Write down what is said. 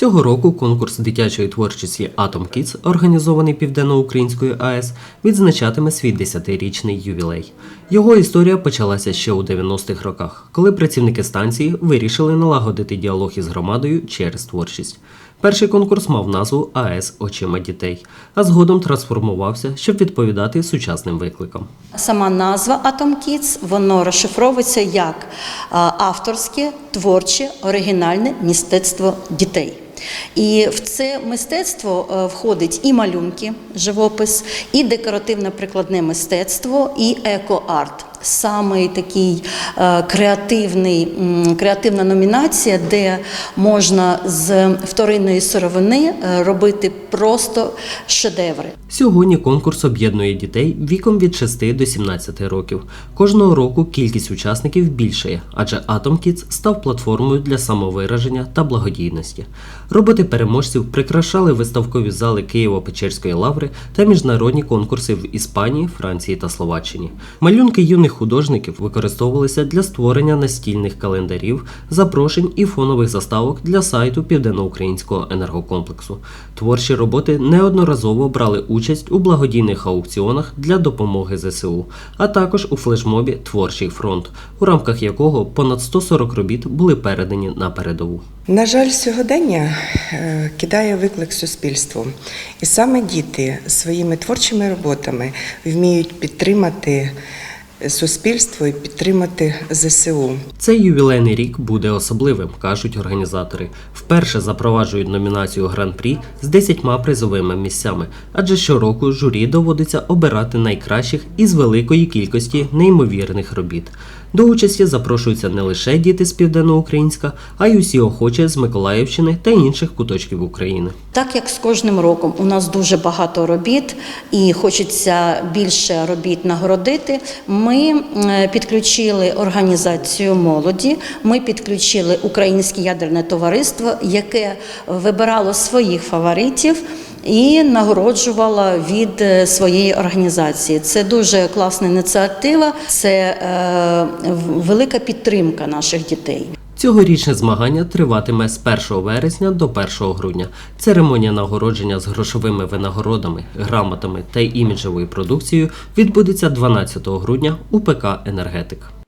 Цього року конкурс дитячої творчості Atom Kids, організований Південноукраїнською АЕС, відзначатиме свій 10-річний ювілей. Його історія почалася ще у 90-х роках, коли працівники станції вирішили налагодити діалог із громадою через творчість. Перший конкурс мав назву АЕС очима дітей, а згодом трансформувався, щоб відповідати сучасним викликам. Сама назва Atom Kids, воно розшифровується як авторське, творче, оригінальне мистецтво дітей. І в це мистецтво е, входить і малюнки, живопис, і декоративно-прикладне мистецтво, і еко-арт. Саме такий е, креативний, креативна номінація, де можна з вторинної сировини е, робити просто шедеври. Сьогодні конкурс об'єднує дітей віком від 6 до 17 років. Кожного року кількість учасників більшає, адже Atom Kids став платформою для самовираження та благодійності. Роботи переможців прикрашали виставкові зали Києво-Печерської лаври та міжнародні конкурси в Іспанії, Франції та Словаччині. Малюнки юних художників використовувалися для створення настільних календарів, запрошень і фонових заставок для сайту Південноукраїнського енергокомплексу. Творчі роботи неодноразово брали участь у благодійних аукціонах для допомоги ЗСУ, а також у флешмобі Творчий фронт, у рамках якого понад 140 робіт були передані на передову. На жаль, сьогодення е, кидає виклик суспільству, і саме діти своїми творчими роботами вміють підтримати суспільство і підтримати ЗСУ. Цей ювілейний рік буде особливим, кажуть організатори. Вперше запроваджують номінацію Гран-прі з 10 призовими місцями, адже щороку журі доводиться обирати найкращих із великої кількості неймовірних робіт. До участі запрошуються не лише діти з Південноукраїнська, а й усі охочі з Миколаївщини та інших куточків України. Так як з кожним роком у нас дуже багато робіт і хочеться більше робіт нагородити, ми е, підключили організацію молоді, ми підключили Українське ядерне товариство, яке вибирало своїх фаворитів. І нагороджувала від е, своєї організації. Це дуже класна ініціатива, це е, велика підтримка наших дітей. Цьогорічне змагання триватиме з 1 вересня до 1 грудня. Церемонія нагородження з грошовими винагородами, грамотами та іміджевою продукцією відбудеться 12 грудня у ПК Енергетик.